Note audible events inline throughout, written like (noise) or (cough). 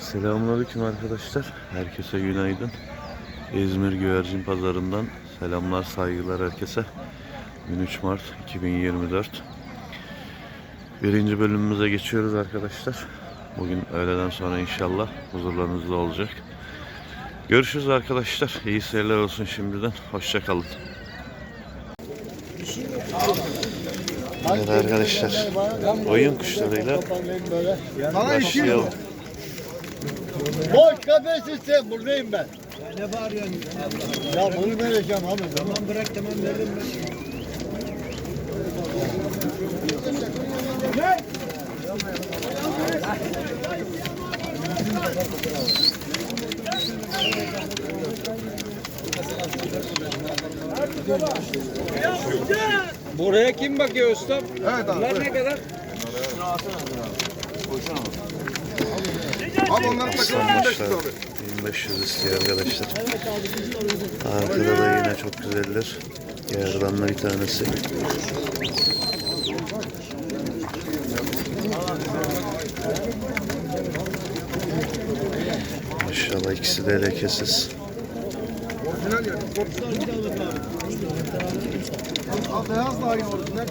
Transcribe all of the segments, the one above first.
Selamünaleyküm arkadaşlar. Herkese günaydın. İzmir Güvercin Pazarı'ndan selamlar, saygılar herkese. 13 Mart 2024. Birinci bölümümüze geçiyoruz arkadaşlar. Bugün öğleden sonra inşallah huzurlarınızda olacak. Görüşürüz arkadaşlar. İyi seyirler olsun şimdiden. Hoşçakalın. Evet arkadaşlar. Oyun kuşlarıyla başlayalım. Boş kafes sistem buradayım ben. Ne bağırıyorsun? Ya bunu vereceğim abi. Tamam bırak tamam veririm ben. Buraya kim bakıyor usta? Evet abi. Bunlar ne kadar? Abi onları Son başlar 1500 istiyor arkadaşlar. Arkada da yine çok güzeller. Gerdanlı bir tanesi. Maşallah ikisi de lekesiz. Abi beyaz da aynı orijinal.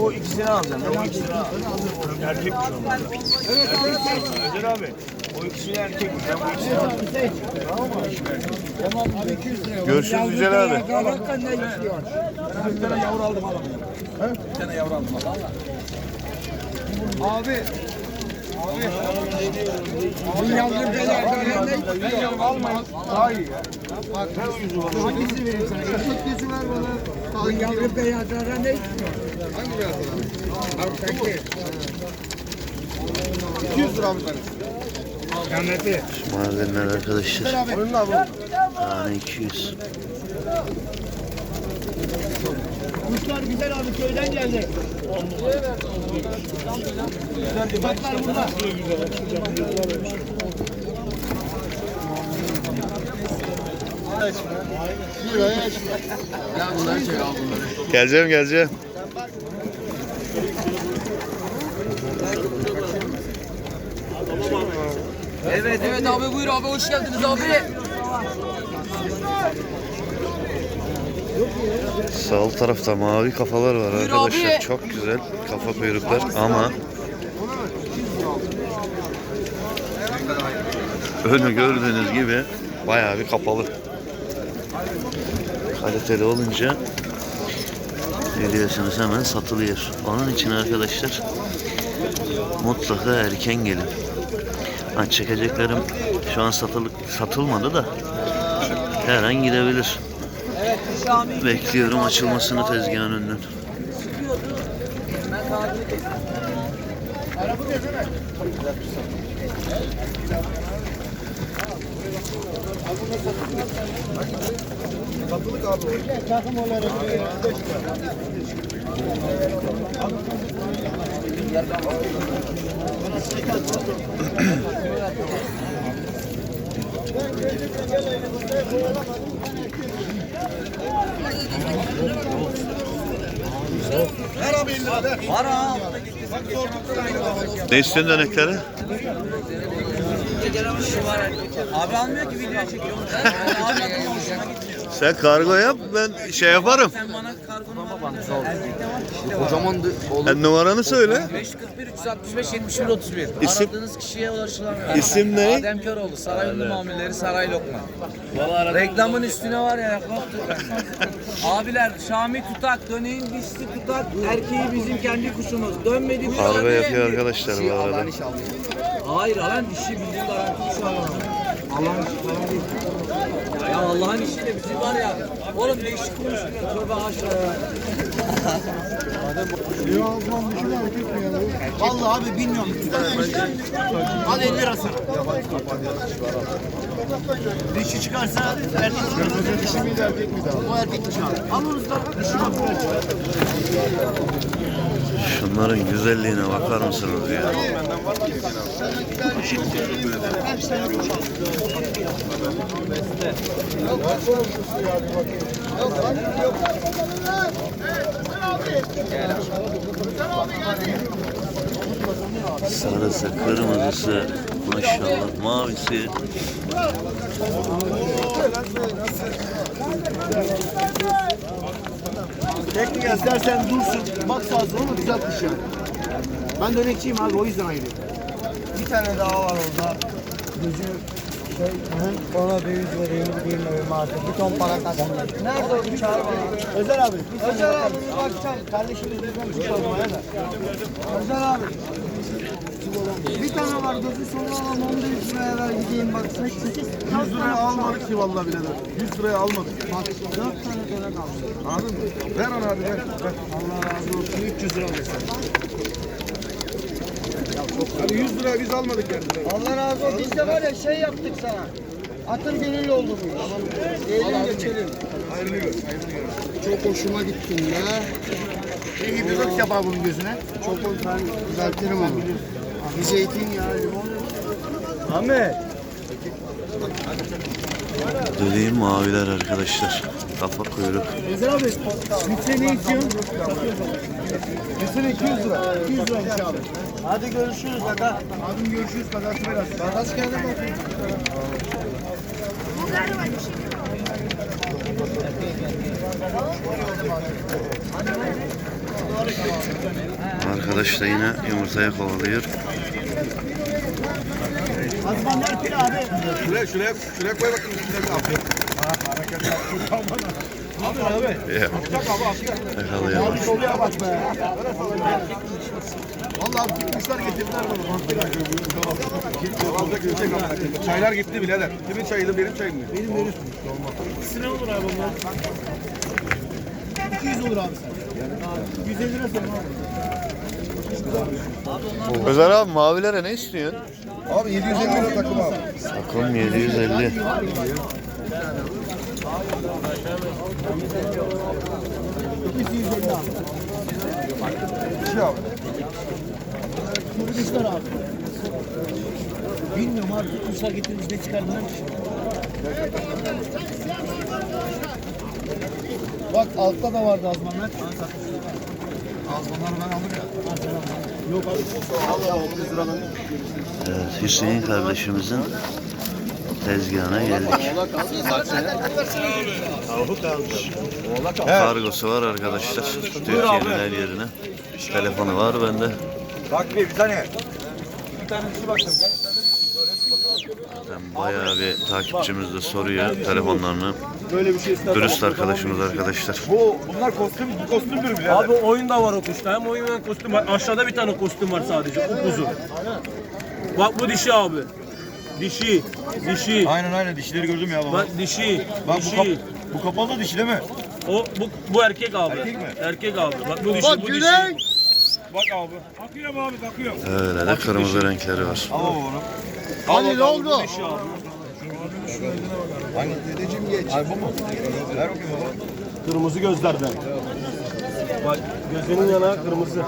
O ikisini alacağım. O ikisini al. Erkek kuş onlar. Evet Özer abi. O ikisini erkek. Ben bu ikisini alacağım. Görüşürüz Yücel abi. Bir tane yavru aldım alamıyorum. Bir tane yavru aldım alamıyorum. Abi. Bu yavru beyler Ben yavru almayın. Daha iyi ya. Bak hangisini vereyim sana? Kırmızı gözü ver bana. Bu yavru beyazlara ne istiyor? Hangi beyaz olan? Alttaki. 200 lira abi tane. Ahmet'i. Madenler arkadaşlar. Tane 200. Kuşlar güzel abi köyden geldi. Baklar burada. Geleceğim geleceğim. Evet evet abi buyur abi hoş geldiniz abi. Sağ tarafta mavi kafalar var Buyur arkadaşlar. abi. Çok güzel kafa kuyruklar ama önü gördüğünüz gibi bayağı bir kapalı. Kaliteli olunca ne diyorsunuz hemen satılıyor. Onun için arkadaşlar mutlaka erken gelin. Ha, çekeceklerim şu an satılık satılmadı da her an gidebilir. Bekliyorum açılmasını tezgahın önünden. Satılık abi. Takım olarak 5 lira. Ver abi 50 lira ver. Var ha. Bak sorduk. Ne istiyorsun dönekleri? Abi almıyor ki video çekiyor. Gitmiyor. Sen kargo yap ben şey yaparım. Sen bana kargonu baba Kocaman Sen numaranı söyle. 541 365 71 31. İsim? Aradığınız kişiye ulaşılamıyor. İsim ne? Adem Köroğlu. Saray Ünlü Mamulleri Saray Lokma. Reklamın üstüne var ya. (laughs) Abiler Şami tutak, döneğin dişli tutak, erkeği bizim kendi kuşumuz. Dönmedi bir Kargo abi. yapıyor arkadaşlar bu arada. Hayır alan dişi bildiğin garanti kuşu alan. Allah'ın işi falan değil. Ya Allah'ın işiyle bizim var ya. Oğlum değişik konuşuyor. Tövbe haşa ya. Ya Osman bir şey mi ya? Vallahi abi bilmiyorum. Hadi 50 lira sana. Dişi çıkarsa erkek Kırmızı dişi miydi erkek miydi abi? o erkek dişi abi. Alırız da dişi bak. Şunların güzelliğine bakar mısınız ya? Sarısı, kırmızısı, maşallah mavisi. Teknik istersen dursun. Bak sola güzel kuş yani. Ben dönekçiyim abi o yüzden ayrı. Bir tane daha var orada. Gözü şey, ona bir yüz vereyim, evime artık. Bir ton para kazandım. Nerede o bıçağı var? Özel abi. Özel abi bakacağım. Kardeşimiz bizden şey olmaya da. Abi. Bir tane var gözü sonu alalım onu da 100 liraya ver gideyim bak 8 100 liraya almadık ki vallahi birader 100 liraya almadık bak 4 tane dönek aldım Anladın mı? Ver onu abi ver. Allah razı olsun 300 lira alırsan Abi 100 lira biz almadık yani. Allah razı olsun. Biz de var ya şey yaptık sana. Atın gönüllü oldu bu iş. Eğilin geçelim. Hayırlı gör. Çok hoşuma gittin ya. İyi bir ırk yapar bunun gözüne. Çok ben düzeltirim onu. Bir zeytin ya. Ahmet. Dediğim maviler arkadaşlar. Kafa kuyruk. Ezer abi. Litre ne istiyorsun? Litre 200 lira. 200 lira abi. Hadi görüşürüz kaka. Abim görüşürüz. Kazası biraz. Kazası geldi mi? Arkadaş da yine yumurtaya kovalıyor. Azmanlar pil abi. Şuraya şuraya şuraya koy bakayım. Şuraya abi. Ya. Yakalayamadım. Soluya bak be. Vallahi kuşlar getirdiler bana. Çaylar gitti birader. Kimin çayıydı benim çayım mı? Benim verirsin. İkisi ne olur abi bunlar? 200 olur abi sen. 150 lira sen abi. Özer abi mavilere ne istiyorsun? Abi 750 lira takım abi. Takım 750. İkisi 150 abi. Abi. Bilmiyorum abi. Kuşlar getirmiş ne çıkardılar? Bak altta da vardı azmanlar. Azmanları ben aldım ya. Yok abi. Allah 30 liradan. Evet, Hüseyin kardeşimizin tezgahına geldik. Kargosu var arkadaşlar. Türkiye'nin her yerine. Telefonu var bende. Bak bir bir tane. Zaten bayağı bir takipçimiz de soruyor telefonlarını. Böyle bir şey. Dürüst arkadaşımız arkadaşlar. Bu bunlar kostüm bu kostümdür birader. Abi oyun da var o kuşta. Hem oyun hem kostüm var. Aşağıda bir tane kostüm var sadece. Upuzun. Bak bu dişi abi. Dişi. Dişi. Aynen aynen dişleri gördüm ya baba. Bak dişi. Bak bu, dişi. kap, bu kapalı da dişi değil mi? O bu, bu erkek abi. Erkek mi? Erkek abi. Bak bu dişi. Bak bu Güney. dişi. Bak abi. Bakıyorum abi bakıyorum. Öyle de kırmızı renkleri var. Al baba onu. Ali ne oldu? Bu dişi abi. Hangi dedeciğim geç. Ay bu mu? Ver bakayım baba. Kırmızı gözlerden. Bak gözünün yanağı kırmızı.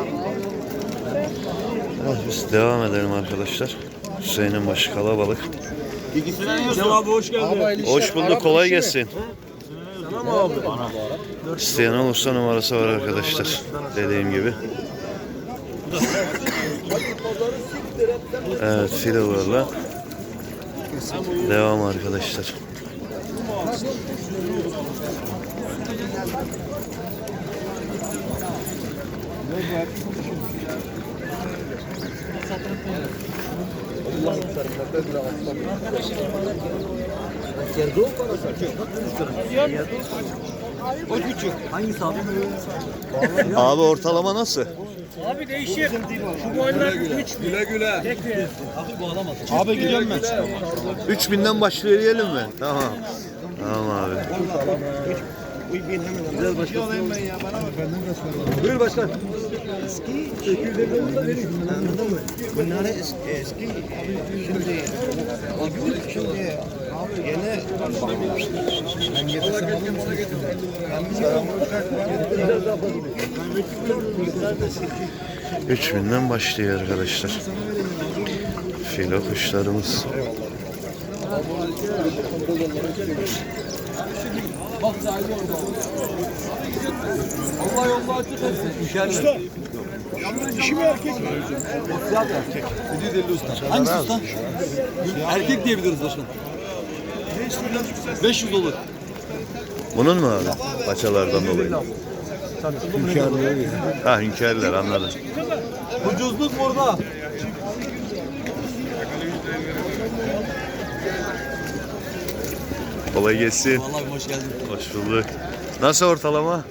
Evet, biz devam edelim arkadaşlar. Hüseyin'in başı kalabalık. Cem abi hoş geldin. Hoş bulduk, kolay gelsin. Sana mı abi? İsteyen olursa numarası var arkadaşlar. Dediğim gibi. (laughs) Evet, filolarla devam arkadaşlar. Abi ortalama nasıl? Abi değişir. Şu boylar 3 Güle güle. Abi gidiyorum ben. 3000'den başlıyor diyelim mi? Tamam. Tamam abi. Buyur başkan. Eski Bunları eski, eski şimdi şimdi yeni ben getirsem alayım ben 3000'den başlıyor arkadaşlar. Filo kuşlarımız. Allah yolunu açık etsin. Dişi mi erkek mi? Siyah erkek. 750 usta. Hangisi usta? Erkek diyebiliriz başkan. 500 olur. Bunun mu abi? Paçalardan dolayı. Ha hünkârlar anladım. Ucuzluk burada. Kolay gelsin. Vallahi hoş geldin. Hoş bulduk. Nasıl ortalama?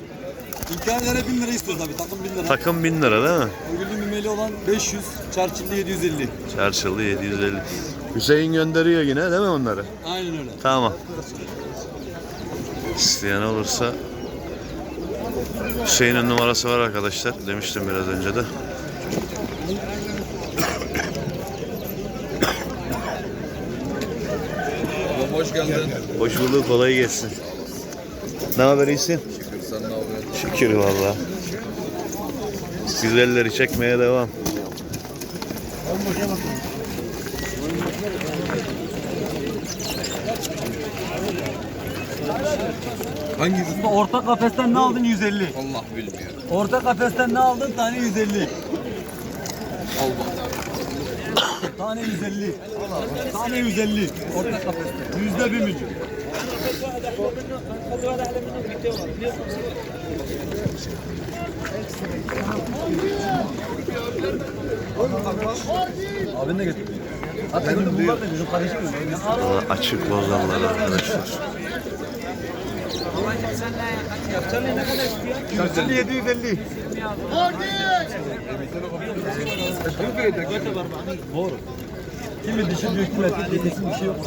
İmkanlara 1000 lira istiyoruz abi. Takım 1000 lira. Takım 1000 lira değil mi? Örgülü mümeli olan 500, çarçıllı 750. Çarşılı 750. Hüseyin gönderiyor yine değil mi onları? Aynen öyle. Tamam. İsteyen olursa Hüseyin'in numarası var arkadaşlar. Demiştim biraz önce de. Hoş geldin. Hoş bulduk. Kolay gelsin. Ne haber iyisin? Şükür valla. Güzelleri çekmeye devam. Hangisi? Orta kafesten ne aldın 150? Allah bilmiyor. Orta kafesten ne aldın? Tane 150. Allah. Tane 150. Tane 150. Orta kafeste. Yüzde bir milyon. Abin de getirdi. Hatta benim bunlar da bizim kardeşimiz. Valla açık bozallar arkadaşlar. Çarşılı 750. Doğru. Kimi kuvvetli diye kesin bir şey yok.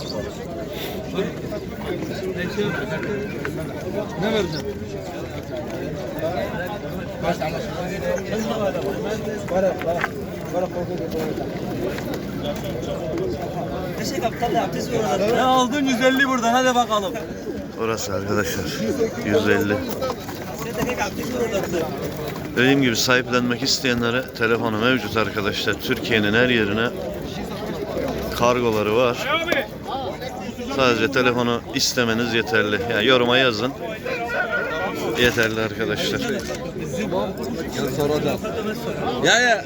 Ne vereceğim? Ne aldın 150 buradan hadi bakalım. Orası arkadaşlar 150. Dediğim gibi sahiplenmek isteyenlere telefonu mevcut arkadaşlar. Türkiye'nin her yerine kargoları var. Sadece telefonu istemeniz yeterli. Yani yoruma yazın. Yeterli arkadaşlar. Ya soracağım. Ya ya.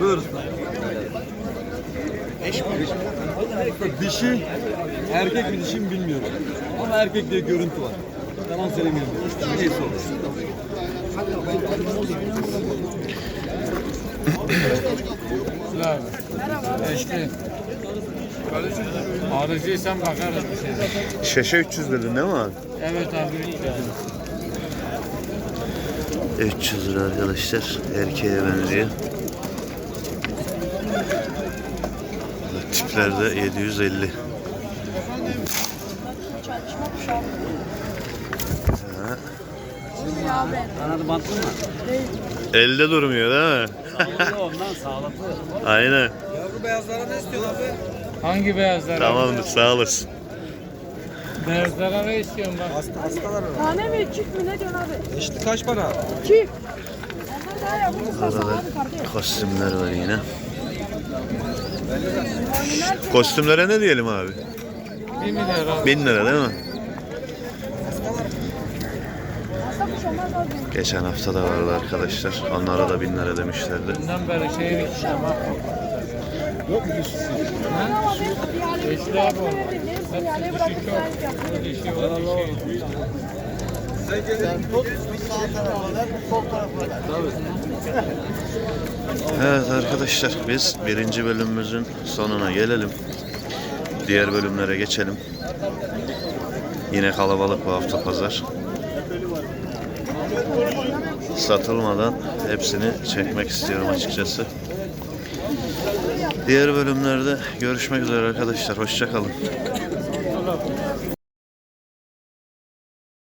Buyur usta. Dişi erkek mi dişi mi bilmiyorum. Ama erkek diye görüntü var. Yalan söylemiyorum. Neyse olur. İşte. Arıcıysan bakarız bir şey. Şeşe 300 dedin değil mi abi? Evet abi. 300 lira arkadaşlar. Erkeğe benziyor. Tiplerde 750. Kanadı bantlı mı? Elde durmuyor değil mi? Sağlıklı ondan (laughs) sağlıklı. Aynen. Hangi beyazlar? Tamamdır sağ olasın. Beyazlara ne istiyorsun bak? Tane mi çift mi ne diyorsun abi? İşte kaç para? Çift. Abi kardeş. kostümler var yine. Kostümlere ne diyelim abi? 1 milyar abi. 1000 lira değil mi? Hasta kuş olmaz abi. Geçen hafta da vardı arkadaşlar. Onlara da 1000 lira demişlerdi. Bundan beri abi bırakıp sahip yaptım. Dişi var, dişi. Evet arkadaşlar biz birinci bölümümüzün sonuna gelelim. Diğer bölümlere geçelim. Yine kalabalık bu hafta pazar. Satılmadan hepsini çekmek istiyorum açıkçası. Diğer bölümlerde görüşmek üzere arkadaşlar. Hoşçakalın.